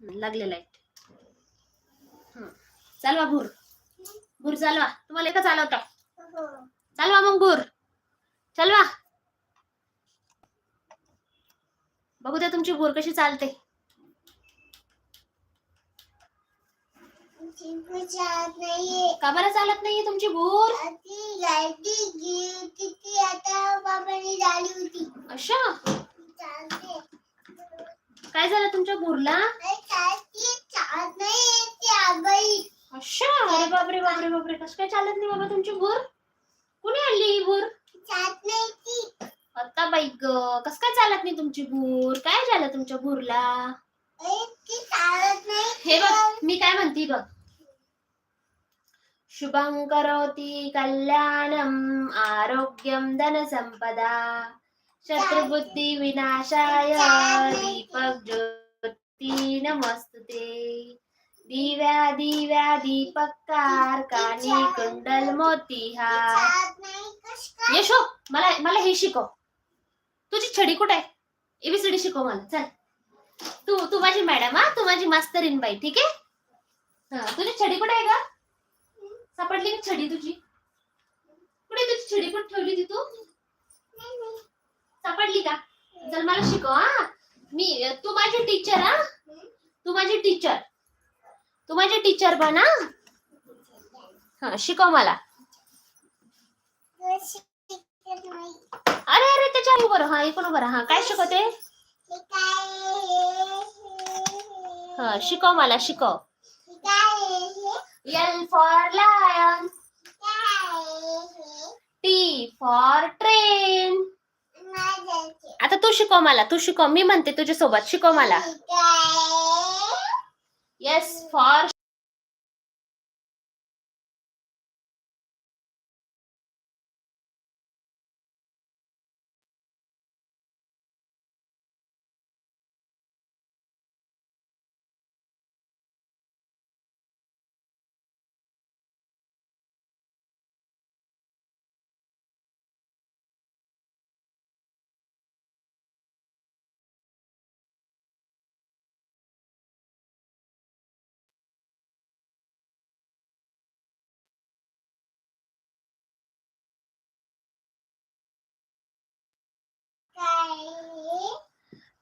लागले लाइट. चालवा भूर. भूर चालवा. तुम्हाला एका चालवता चालवा मग भूर. चालवा. बघू द्या तुमची भूर कशी चालते. का बरं चालत नाहीये तुमची भूर? ती लाईटी गेली ती आता बाबांनी झाली होती अशा चालते काय झालं तुमच्या भूरला अच्छा अरे बापरे बापरे बापरे. कस काय चालत नाही बाबा तुमची भूर कुणी आणली ही भूर आता बाई ग कस काय चालत नाही तुमची भूर काय झालं तुमच्या भूरला हे बघ मी काय म्हणते बघ. शुभं करोति कल्याणम् आरोग्यं धनसम्पदा. शत्रुबुद्धी विनाशाय दीपक ज्योती नमस्तुते। दिव्या दिव्या दीपक कार कानी कुंडल मोतीहा। यशो मला मला हे शिकव. तुझी छडी कुठे? आहे एबीसीडी शिकव मला. चल. तू तू माझी मॅडम हा? तू माझी मास्तरीन बाई ठीक आहे? हा तुझी छडी कुठे आहे का सापडली का छडी तुझी? कुठे तुझी छडी कुठे ठेवली ती तू? सापडली का? चल मला शिकव हा. मी तू माझी टीचर हा. तू माझी टीचर तू माझी टीचर बना हा. शिको शिकव मला. अरे अरे त्याच्या उभं बरं हा इकडून बरं हा काय शिकवते? हा शिकव मला शिकव. L for lion T for train आता तू शिकव मला तू शिकव. मी म्हणते तुझ्या सोबत शिकव मला. Yes for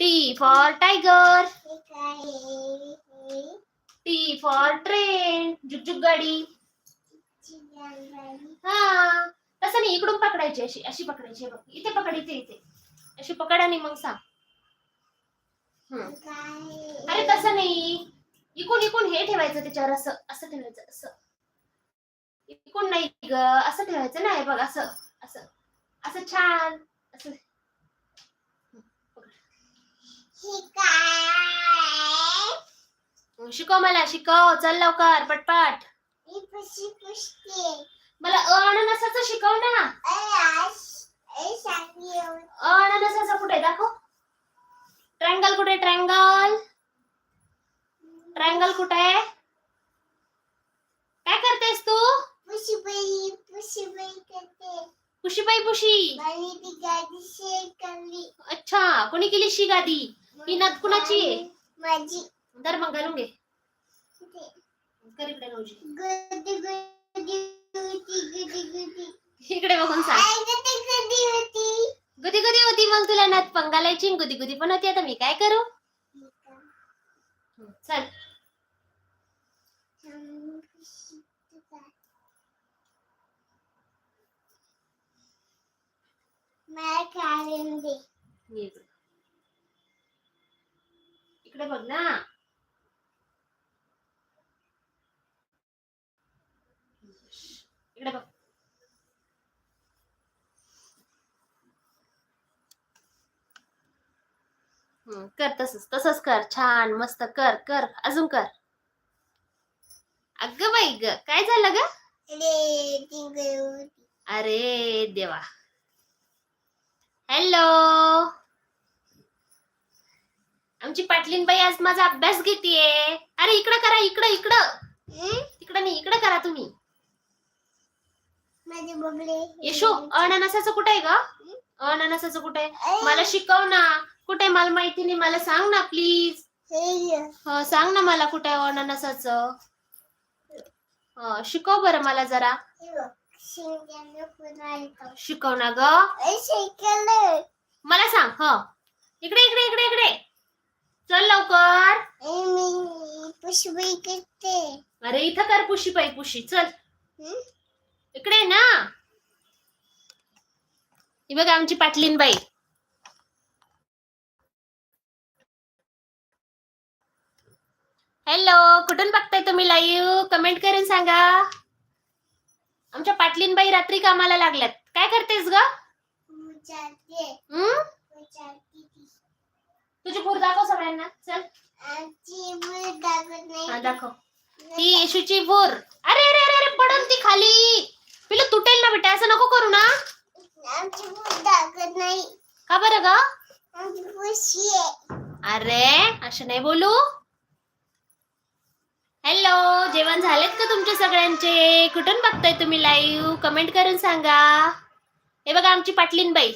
T for tiger, T for train. जुगजुग गाडी. हा तसं नाही इकडून पकडायची अशी अशी पकडायची बघ. इथे पकड इथे इथे. अशी पकड आणि मग सांग. हम्म. अरे तसं नाही. इकून इकून हे ठेवायचं त्याच्यावर असं असं ठेवायचं असं. इकून नाही ग असं ठेवायचं नाही बघ असं असं. असं छान असं. शिकव मला शिकव. चल लवकर पटपट. मला अ अननसाचं शिकव ना. अ अननसाचं कुठे दाखव. ट्रँगल कुठे ट्रँगल ट्रँगल कुठे आहे? काय करतेस तू? पुशी बाई पुशी. बाई करते पुशी बाई पुशी अच्छा कोणी केली शी गादी ही नथ कुणाची आहे? माझी. दर मग घालून घे कर इकडे नवजी. गुदी गुदी होती गुदी गुदी इकडे बघून सांग. गुदी गुदी होती. गुदी गुदी होती मग तुला नथ पण घालायची गुदी गुदी पण होती. आता मी काय करू? चल. मला कारण दे. इकडे बघ ना. इकडे बघ. हम्म, कर तसंच तसंच कर. छान मस्त कर कर. अजून कर. अगं बाई ग काय झालं ग? अरे देवा. हॅलो आमची पाटलीन बाई आज माझा अभ्यास घेतीये. अरे इकडं करा इकडं इकडं. तिकडं नाही इकडं करा तुम्ही. यशो अननसाचं कुठे आहे ग? अननसाचं कुठे आहे? मला शिकव ना. कुठे? मला माहिती नाही. मला सांग ना प्लीज हे सांग ना मला कुठे आहे अननसाचं. शिकव बरं मला जरा. शिकव ना ग. मला सांग ह. इकडे इकडे इकडे इकडे. चल लवकर. मी पुष्पी करते. अरे इथं कर पुशी पाई पुशी चल. हं? इकडे ना. ही बघ आमची पाटलीन बाई. हॅलो कुठून बघताय तुम्ही लाईव्ह कमेंट करून सांगा. आमच्या पाटलीन बाई रात्री कामाला लागल्यात. काय करतेस ग? विचारते. तुझी पूर दाखव सगळ्यांना. चल. हा दाखव. ती येशूची भूर अरे अरे अरे अरे पडल ती खाली. पिलं तुटेल ना बेटा असं नको करू ना. का बरं ग? अरे असं नाही बोलू. हॅलो जेवण झालेत का तुमचे सगळ्यांचे? कुठून बघताय तुम्ही लाईव्ह कमेंट करून सांगा. हे बघा आमची पाटलीन बाई.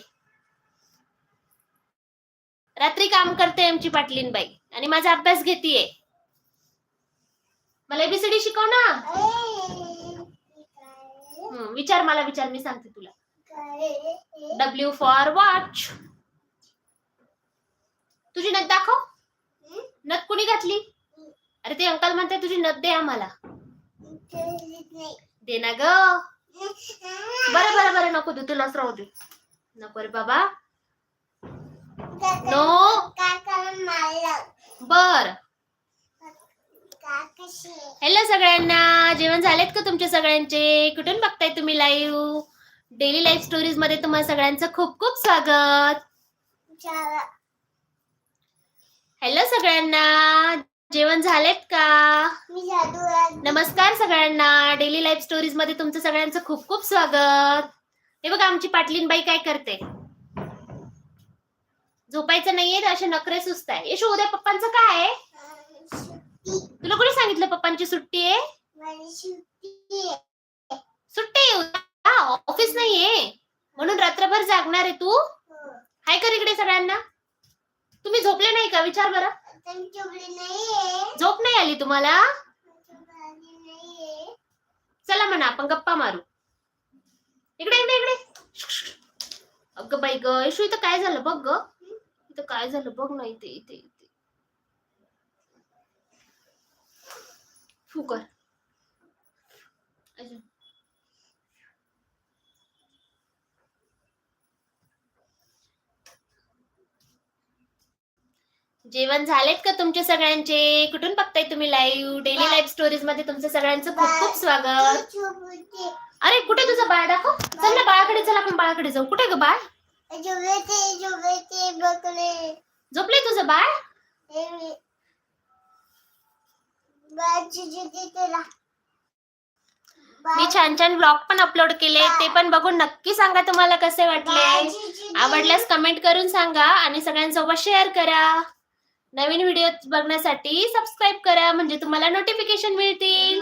रात्री काम करते आमची पाटलीन बाई आणि माझा अभ्यास घेतीये. मला एबीसीडी शिकव ना. विचार मला विचार मी सांगते तुला. डब्ल्यू फॉर वॉच तुझी नथ दाखव. नथ कुणी घातली? अरे ते अंकल म्हणते तुझी नथ दे आम्हाला. दे ना ग. बरं बरं बरं नको दे तुलाच राहू दे. नको रे बाबा. नो. बर. हॅलो सगळ्यांना. जेवण झालेत का तुमचे सगळ्यांचे? कुठून बघताय तुम्ही लाईव्ह डेली लाईफ स्टोरीजमध्ये तुम्हाला सगळ्यांचं खूप खूप स्वागत. हॅलो सगळ्यांना. जेवण झालेत का? नमस्कार सगळ्यांना. डेली लाईफ स्टोरीजमध्ये तुमचं सगळ्यांचं खूप खूप स्वागत. हे बघा आमची पाटलीन बाई काय करते? झोपायचं नाहीये तर असे नखरे सुस्त आहे. यशू उद्या पप्पांचं काय आहे? तुला कोणी सांगितलं पप्पांची सुट्टी आहे? सुट्टी आहे. उद्या? ऑफिस नाहीये. म्हणून रात्रभर जागणार आहे तू? हो. हाय कर इकडे सगळ्यांना. तुम्ही झोपले नाही का? विचार बरं. झोप नाही आली तुम्हाला? चला म्हणा आपण गप्पा मारू. इकडे इकडे इकडे. अगं बाई ग यशू इथं काय झालं बघ ग? इथं काय झालं बघ ना इथे इथे इथे. फुकर अजून. जेवण झालेत का तुमचे सगळ्यांचे? कुठून बघताय तुम्ही लाईव्ह डेली लाईफ स्टोरीजमध्ये तुमचं सगळ्यांचं खूप खूप स्वागत. अरे कुठे तुझं बाळ दाखव. चल ना बाळाकडे चल आपण बाळाकडे जाऊ. कुठे ग बाळ? झोपले तुझं बाळ? मी. छान छान ब्लॉग पण अपलोड केले. ते पण बघून नक्की सांगा तुम्हाला कसे वाटले. आवडल्यास कमेंट करून सांगा आणि सगळ्यांसोबत शेअर करा. नवीन व्हिडिओ बघण्यासाठी सबस्क्राईब करा. म्हणजे तुम्हाला नोटिफिकेशन मिळतील.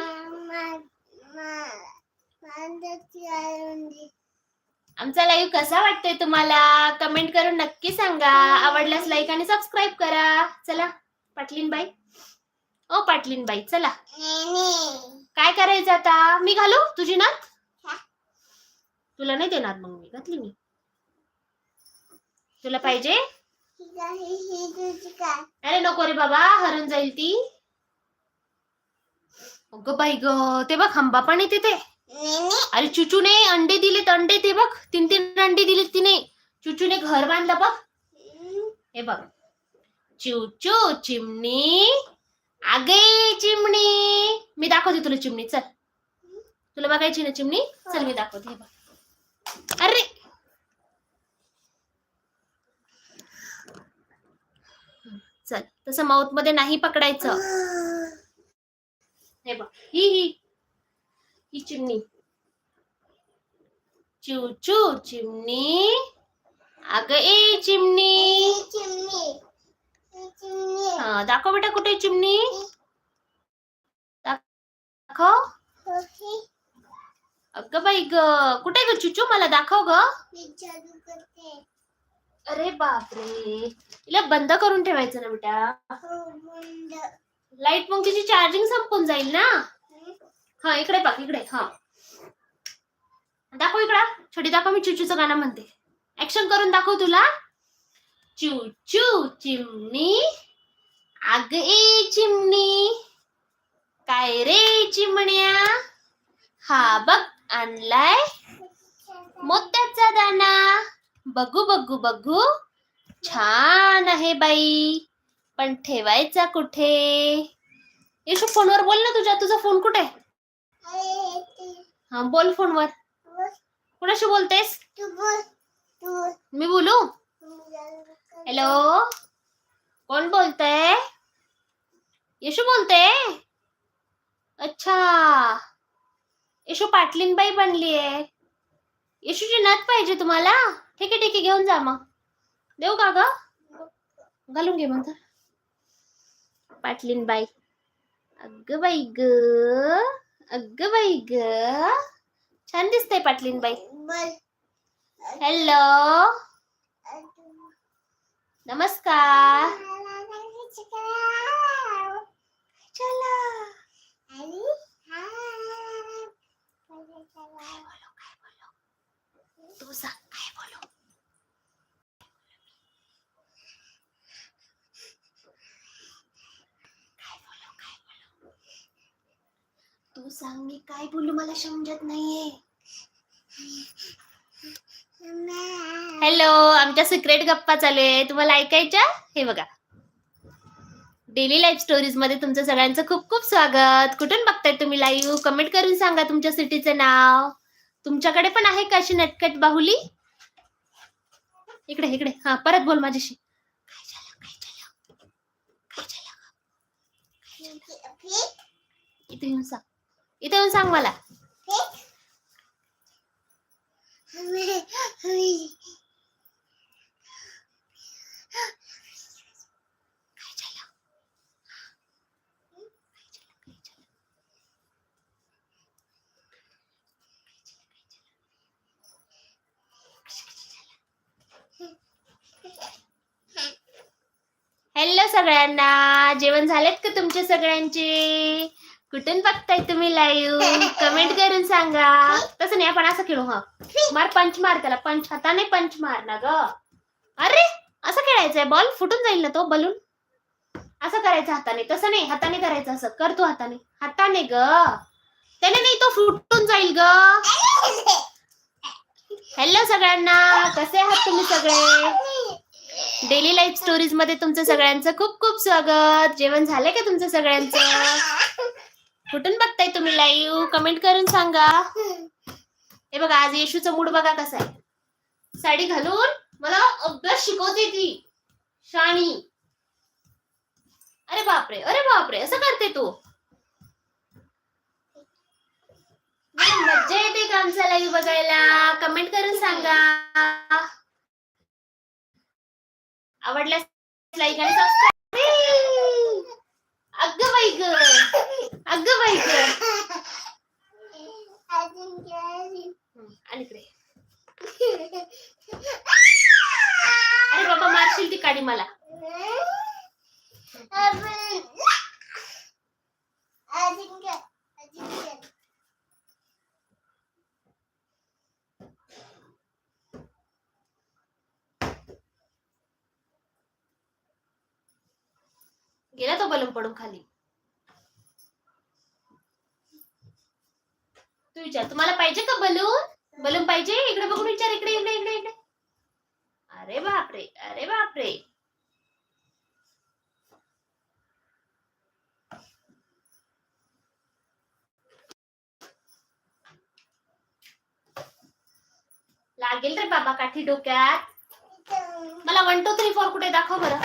आमचा लाईव्ह कसा वाटतोय तुम्हाला? कमेंट करून नक्की सांगा. आवडल्यास लाईक आणि सबस्क्राईब करा. चला पाटलीन बाई ओ पाटलीन बाई चला. काय करायचं आता? मी घालू तुझी नात तुला नाही देणार मग मी. घातली मी. तुला पाहिजे? अरे नको रे बाबा. हरून जाईल ती. अगं बाई ग ते बघ हंबा पण येते ते अरे चुचूने अंडे दिलेत अंडे ते बघ. तीन तीन अंडे दिलेत तिने. चुचूने घर बांधलं बघ. हे बघ. चुचू चिमणी. आगे चिमणी. मी दाखवते तुला चिमणी. चल. तुला बघायची ना चिमणी? चल मी दाखवते. हे बघ. अरे! चल. तसं माउथमध्ये नाही पकडायचं. हे बघ. ही ही. ही चिमणी. चू चू चिमणी. अग ए चिमणी. हा दाखव बेटा कुठे चिमणी? दाखव. अगं बाई ग कुठे ग चुचू? मला दाखव ग. अरे बापरे. हिला बंद करून ठेवायचं ना बेटा. हो. लाइट मग तिची चार्जिंग संपून जाईल ना? हा इकडे बघ इकडे हा. दाखव इकडा. छोटी दाखव मी चुचूचं गाणं म्हणते. ऍक्शन करून दाखव तुला. चुचू चिमणी. आग ए चिमणी. काय रे चिमण्या? हा बघ आणलाय. मोत्याचा दाना. बघू बघू बघू. छान आहे बाई. पण ठेवायचा कुठे? येशू फोनवर बोल ना तुझ्या. तुझा फोन कुठे? आहे? हा बोल फोनवर. कुणाशी बोलतेस? मी बोलू? हॅलो कोण बोलतय? येशू बोलते अच्छा. येशू पाटलीनबाई आहे येशूची नथ पाहिजे तुम्हाला? ठीक आहे ठीक आहे घेऊन जा मग. देऊ का ग? घालून घे मग तर. पाटलीनबाई. अग बाई ग. अग बाई ग. छान दिसतंय पाटलीनबाई बोल. हॅलो नमस्कार. चला. तू सांग काय बोलू काय बोलू काय बोलू तू सांग मी काय बोलू मला समजत नाहीये. हॅलो आमच्या सिक्रेट गप्पा चालू आहे तुम्हाला ऐकायच्या? हे बघा. डेली लाईफ स्टोरीजमध्ये तुमचं सगळ्यांचं खूप खूप स्वागत. कुठून बघताय तुम्ही लाईव्ह कमेंट करून सांगा तुमच्या सिटीचं नाव. तुमच्याकडे पण आहे का अशी नटकट बाहुली? इकडे इकडे. हा परत बोल माझ्याशी. काय झालं काय झालं? काय झालं? इथे येऊन सांग मला. हॅलो सगळ्यांना. जेवण झालेत का तुमचे सगळ्यांचे? कुठून बघताय तुम्ही लाईव्ह कमेंट करून सांगा. तसं नाही आपण असं खेळू हा. मार पंच मार त्याला. पंच हाताने पंच मार ना ग. अरे असं खेळायचंय बॉल फुटून जाईल ना तो बलून असं करायचं हाताने. तसं नाही हाताने करायचं असं. कर तू हाताने. हाताने ग. त्याने नाही तो फुटून जाईल ग. हॅलो सगळ्यांना. कसे आहात तुम्ही सगळे? डेली लाईफ स्टोरीजमध्ये तुमचं सगळ्यांचं खूप खूप स्वागत. जेवण झालंय का तुमचं सगळ्यांचं? कुठून बघताय तुम्ही लाईव्ह कमेंट करून सांगा. हे बघा आज येशूचा मूड बघा कसा आहे. साडी घालून मला अभ्यास शिकवते ती शाणी. अरे बापरे अरे बापरे असं करते तू. मज्जा येते का आमचा लाईव्ह बघायला? कमेंट करून सांगा. आवडल्यास लाईक आणि सबस्क्राईब अगं बाई ग. अगं बाई ग. आणि अरे बाबा मारशील ती काडी मला गेला तो बलून पडून खाली तू विचार तुम्हाला पाहिजे का बलून बलून पाहिजे इकडे बघून विचार इकडे इकडे इकडे इकडे अरे बापरे अरे बापरे लागेल रे बाबा काठी डोक्यात. मला वन टू थ्री फोर कुठे दाखव बरं.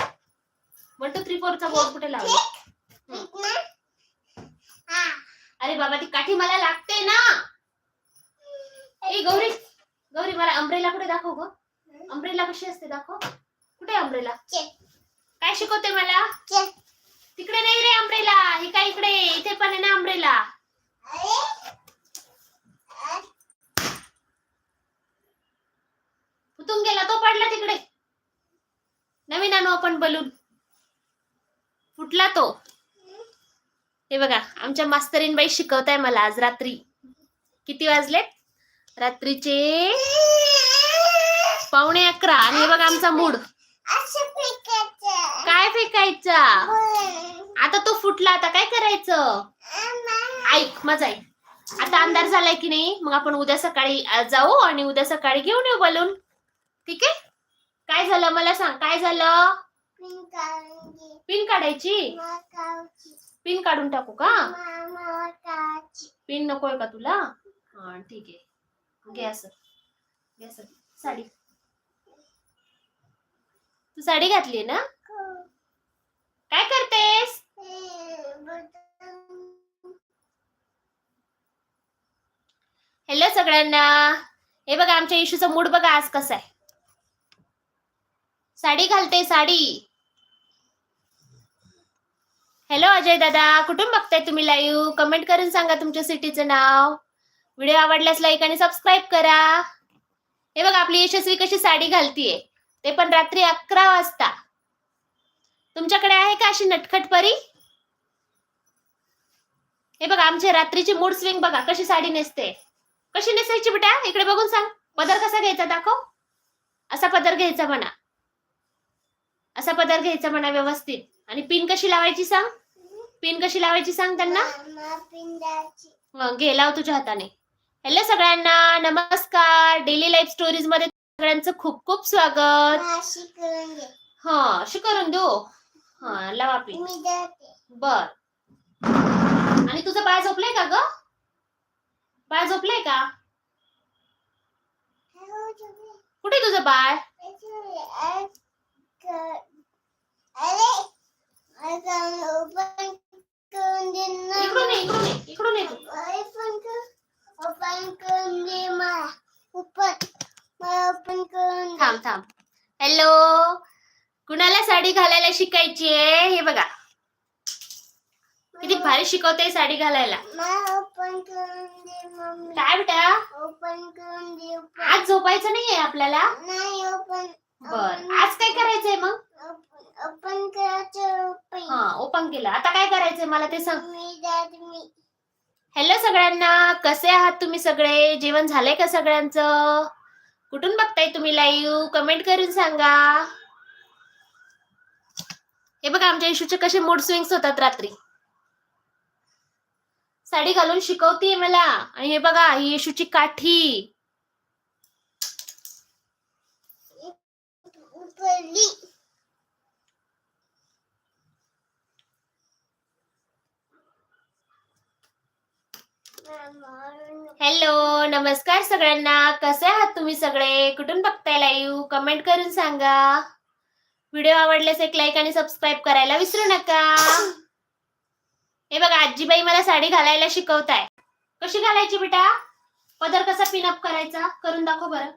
वन टू थ्री फोरचा बोर्ड कुठे लावला? अरे बाबा ती काठी मला लागते ना. ए गौरी. गौरी मला अम्ब्रेला कुठे दाखव ग? अम्ब्रेला कशी असते दाखव. कुठे अम्ब्रेला काय शिकवते मला? तिकडे नाही रे अम्ब्रेला ही काय इकडे? इथे पण आहे ना अम्ब्रेला कुठून गेला तो पडला तिकडे. नवीन आणू आपण बलून फुटला तो. हे बघा आमच्या मास्तरीनबाई शिकवताय मला आज रात्री. किती वाजले? रात्रीचे पावणे अकरा. आणि हे बघा आमचा मूड. काय फेकायचा? आता तो फुटला आता काय करायचं? ऐक मजा आहे आता अंधार झालाय की नाही? मग आपण उद्या सकाळी जाऊ आणि उद्या सकाळी घेऊन येऊ बलून ठीक आहे? काय झालं मला सांग काय झालं? पिन काढायची? पिन काढून टाकू का. पिन नकोय का तुला? हा ठीक आहे. घे असं घे असं साडी. तू साडी घातली ना? काय करतेस? हे. हॅलो सगळ्यांना. हे बघा आमच्या इशूचा मूड बघा आज कसा आहे. साडी घालते साडी. हॅलो अजय दादा. कुठून बघताय तुम्ही लाईव्ह कमेंट करून सांगा तुमच्या सिटीचं नाव. व्हिडिओ आवडल्यास लाईक आणि सबस्क्राईब करा. हे बघा आपली यशस्वी कशी साडी घालतीये. ते पण रात्री अकरा वाजता. तुमच्याकडे आहे का अशी नटखट परी? हे बघा आमची रात्रीची मूड स्विंग बघा कशी साडी नेसते. कशी नेसायची बेटा? इकडे बघून सांग. पदर कसा घ्यायचा दाखव. असा पदर घ्यायचा म्हणा. असा पदर घ्यायचा म्हणा व्यवस्थित. आणि पिन कशी लावायची सांग? पिन कशी लावायची सांग त्यांना. हं, घे लाव तुझ्या हाताने. हॅलो सगळ्यांना नमस्कार. डेली लाईफ स्टोरीजमध्ये सगळ्यांचं खूप खूप स्वागत. हा अशी करून देऊ? हा लावा पिन. बर. आणि तुझं बाळ झोपलंय का ग? बाळ झोपलंय का? तुम्ही- कुठे तुझं बाळ थांब थांब. हॅलो कुणाला साडी घालायला शिकायची आहे? हे बघा. किती भारी शिकवते साडी घालायला. काय बेटा? ओपन करून आज झोपायचं नाहीये आपल्याला? नाही ओपन बर. आज काय करायचंय मग ओपन ओपन करायचं ओपन हा ओपन केलं. आता काय करायचंय मला ते सांग. हॅलो सगळ्यांना. कसे आहात तुम्ही सगळे? जेवण झालंय का सगळ्यांचं? कुठून बघताय तुम्ही लाईव्ह कमेंट करून सांगा. हे बघा आमच्या इशूचे कसे मूड स्विंग्स होतात रात्री. साडी घालून शिकवतीये मला. आणि हे बघा ही येशूची काठी. हॅलो नमस्कार सगळ्यांना. कसे आहात तुम्ही सगळे? कुठून बघताय लाईव्ह कमेंट करून सांगा. व्हिडिओ आवडल्यास एक लाईक आणि सबस्क्राईब करायला विसरू नका. हे बघा आजीबाई मला साडी घालायला शिकवताय. कशी घालायची बेटा? पदर कसा पिनअप करायचा? करून दाखव बरं.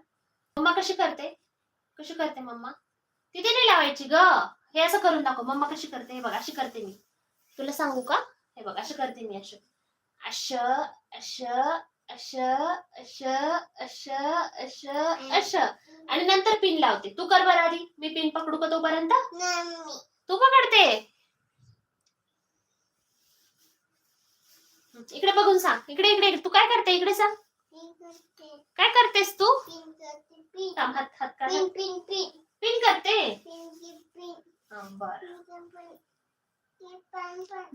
मम्मा कशी करते? कशी करते मम्मा? तिथे नाही लावायची ग. हे असं करून दाखव. मम्मा कशी करते? हे बघा अशी करते मी. तुला सांगू का? हे बघा अशी करते मी अशी. अश. अश अश अश अश अश अश. आणि नंतर पिन लावते. तू कर बरं आधी. मी पिन पकडू का तोपर्यंत? तू पकडते. इकडे बघून सांग. इकडे इकडे. तू काय करते? इकडे सांग. पिन करते. काय करतेस तू? पिन करते. हात हात पिन बरं.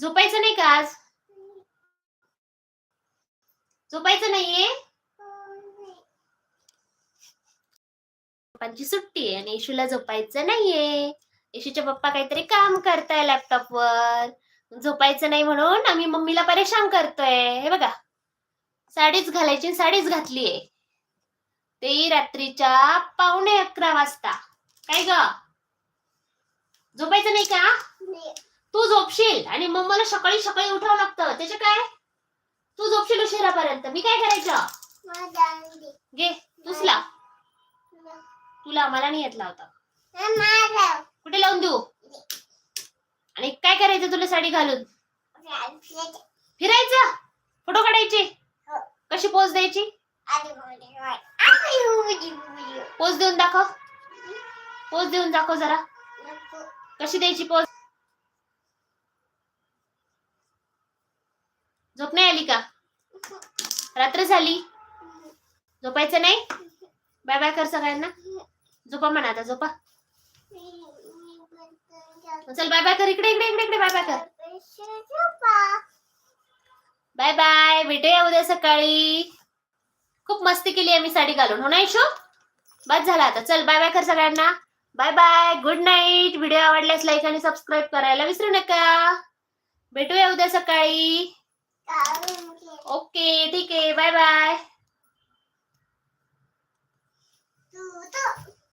झोपायचं नाही का आज? झोपायचं नाहीये? पप्पांची सुट्टी आहे आणि येशूला झोपायचं नाहीये. येशूचे पप्पा काहीतरी काम करताय लॅपटॉप वर. झोपायचं नाही म्हणून आम्ही मम्मीला परेशान करतोय. हे बघा. साडीच घालायची साडीच घातलीये. ते रात्रीच्या पावणे अकरा वाजता. काय ग? झोपायचं नाही का. तू झोपशील आणि मम्माला सकाळी सकाळी उठावं लागतं. त्याचे काय? तू झोपशील उशिरापर्यंत. मी काय करायचं? मला दे. घे तूच लाव तुला मला नाही येत लावता. मला कुठे लावून देऊ? आणि काय करायचं तुला साडी घालून? फिरायचं? फोटो काढायचे? हो. कशी पोच द्यायची? पोज देऊन दाखव. पोच देऊन दाखव जरा. कशी द्यायची पोच झोप नाही आली का? रात्र झाली. झोपायचं नाही? बाय बाय कर सगळ्यांना. झोपा म्हणा आता झोपा. चल बाय बाय कर इकडे इकडे इकडे इकडे बाय बाय कर. बाय बाय भेटूया उद्या सकाळी. खूप मस्ती केली आम्ही साडी घालून हो नाही शो? बस झाला आता. चल बाय बाय कर सगळ्यांना. Bye bye good night. Video आवडल्यास लाईक आणि सबस्क्राईब करायला विसरू नका. भेटूया उद्या सकाळी. ओके ठीक आहे बाय बाय तू